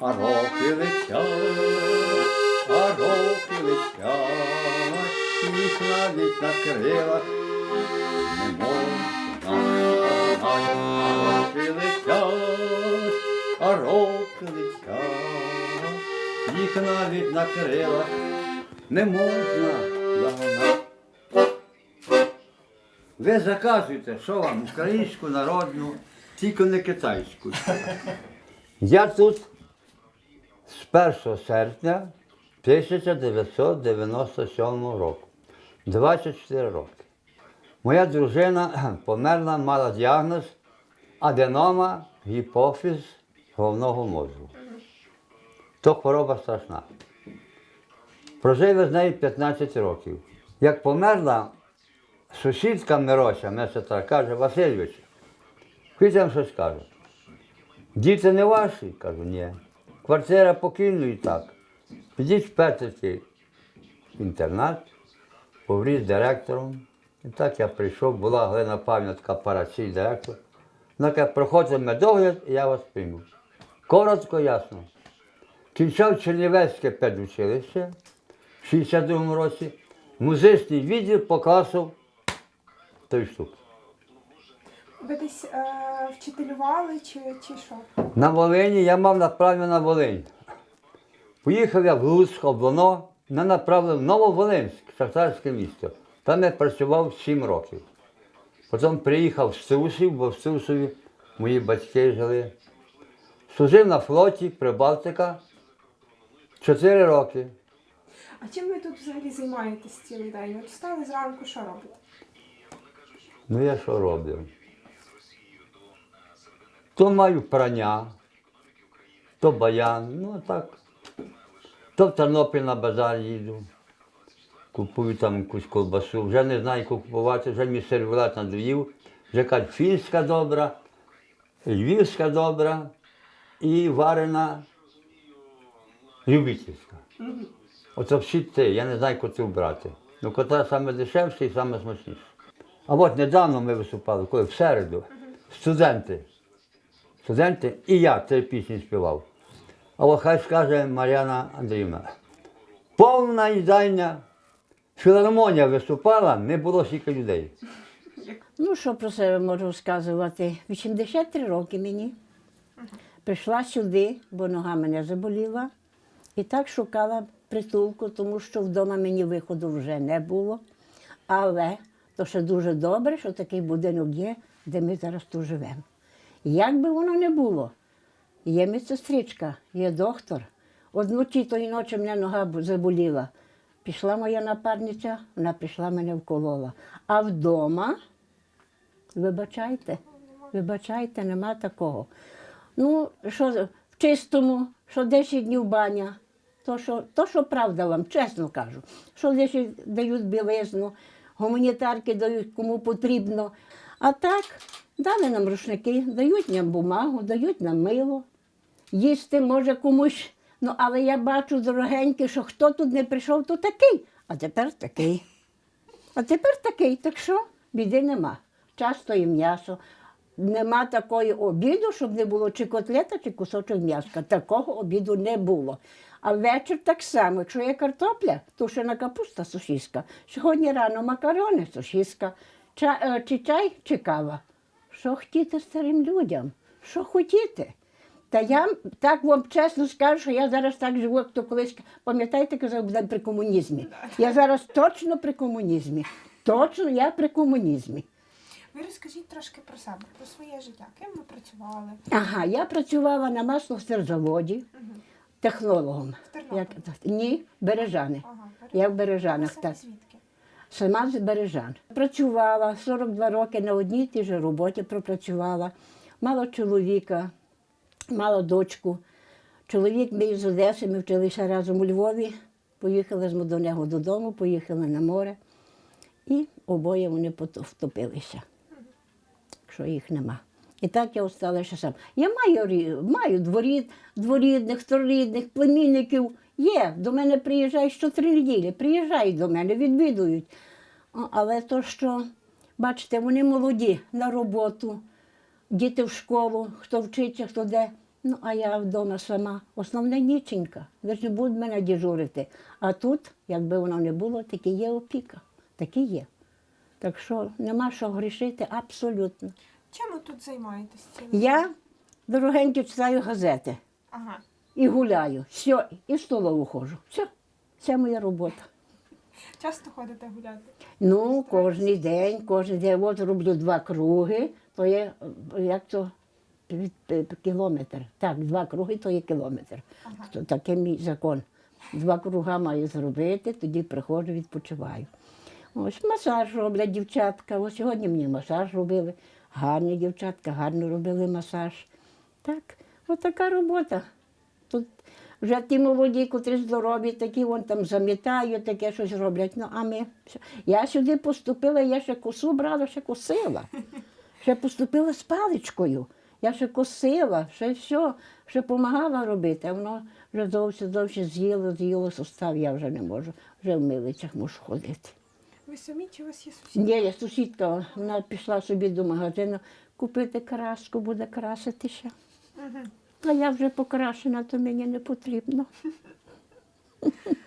а роки летять, а роки летять, їх навіть на крилах не можна. А роки летять, а роки летять, їх навіть на крилах не можна догнать. Ви заказуєте, що вам, українську народну, тільки не китайську. Я тут з 1 серпня 1997 року. 24 роки. Моя дружина померла, мала діагноз аденома гіпофіз головного мозку. То хвороба страшна. Прожив з нею 15 років. Як померла, сусідка Мирося, медсестра, каже, Васильович, хочете вам щось скажу. Діти не ваші? Кажу, ні. Квартира і так. Підіть в Петрівський інтернат, повріз директором. І так я прийшов, була Галина Павлівна, така парацій директор. Вона каже, проходьте медогляд, і я вас прийму. Коротко, ясно. Кінчав Чернівецьке педучилище в 62-му році, музичний відділ по класу той штук. Ви десь е, вчителювали чи, чи що? На Волині я мав направлення на Волинь. Поїхав я в Луцьк, облано, мене направили в Нововолинськ, шахтарське місто. Там я працював 7 років. Потім приїхав в Струсів, бо в Струсові мої батьки жили. Служив на флоті Прибалтика 4 роки. А чим ви тут взагалі займаєтесь цілий день? От встали зранку, що робите? Ну я що роблю? То маю прання, то баян, ну так. То в Тернопіль на базар їду. Купую там якусь колбасу. Вже не знаю, яку купувати, вже мій сервелат надоїв. Вже кажуть, фінська добра, львівська добра і варена любительська. Оце всі ти, я не знаю, коту брати. Ну, кота саме дешевше і саме смачніше. А от недавно ми виступали, коли в середу, студенти. Студенти і я цієї пісні співав. А хай скаже Мар'яна Андріївна. Повна їдальня. Філармонія виступала, не було стільки людей. Ну, що про себе можу сказувати? 83 роки мені. Прийшла сюди, бо нога мене заболіла. І так шукала притулку, тому що вдома мені виходу вже не було. Але то ще дуже добре, що такий будинок є, де ми зараз тут живемо. Як би воно не було, є медсестричка, є доктор. Одночі тої ночі мене нога заболіла. Пішла моя напарниця, вона прийшла мене вколола. А вдома Вибачайте, вибачайте, нема такого. Ну, що в чистому, що 10 днів баня, то що, то, що правда вам, чесно кажу, що 10 дають білизну, гуманітарки дають кому потрібно. А так, дали нам рушники, дають нам бумагу, дають нам мило. Їсти може комусь. Ну, але я бачу, дорогенькі, що хто тут не прийшов, то такий, а тепер такий. А тепер такий, так що біди нема. Часто і м'ясо. Нема такої обіду, щоб не було чи котлета, чи кусочок м'яска. Такого обіду не було. А ввечір так само, якщо є картопля, тушена капуста сушиська. Сьогодні рано макарони, сушиська. Ча, е, чи чай, чи кава. Що хотіти старим людям? Що хотіти? Та я так вам чесно скажу, що я зараз так живу, як то колись, пам'ятаєте, казав при комунізмі. Я зараз точно при комунізмі. Точно я при комунізмі. Ви розкажіть трошки про себе, про своє життя. Ким ви працювали? Ага, я працювала на маслостерзаводі технологом. В Тернополі? Як, ні, Бережани. Ага, Я в Бережанах, так. звідки? Сама з Бережан. Працювала 42 роки на одній тій же роботі пропрацювала. Мала чоловіка, мала дочку. Чоловік мій з Одеси, ми вчилися разом у Львові. Поїхали з до нього додому, поїхали на море. І обоє вони втопилися, що їх нема. І так я осталася сам. Я маю, маю дворід, дворідних, трорідних, племінників. Є, до мене приїжджають щотри неділі, приїжджають до мене, відвідують. Але то, що, бачите, вони молоді на роботу, діти в школу, хто вчиться, хто де. Ну, а я вдома сама. Основна ніченька. Ви ж не будуть мене дежурити. А тут, якби воно не було, таки є опіка. Таки є. Так що нема що грішити абсолютно. Чим ви тут займаєтесь? Я дорогенько читаю газети Ага. І гуляю. Все, і в столову ходжу. Все, це моя робота. Часто ходите гуляти? Ну, кожен день, кожен день. От роблю два круги, то є як то кілометр. Так, два круги то є кілометр. То такий мій закон. Два круга маю зробити, тоді приходжу, відпочиваю. Ось масаж роблять дівчатка. Ось сьогодні мені масаж робили. Гарні дівчатка, гарно робили масаж. Так, от така робота. Тут вже ті молоді, котрі здорові, такі вон там замітають, таке щось роблять. Ну, а ми. все. Я сюди поступила, я ще косу брала, ще косила. Ще поступила з паличкою. Я ще косила, ще все, ще допомагала робити, а воно вже зовсім зовсім з'їло, з'їло сустав, я вже не можу. Вже в милицях можу ходити. Ви самі чи у вас є сусіди? Ні, я сусідка, вона пішла собі до магазину купити краску, буде краситися. Угу. А я вже покрашена, то мені не потрібно.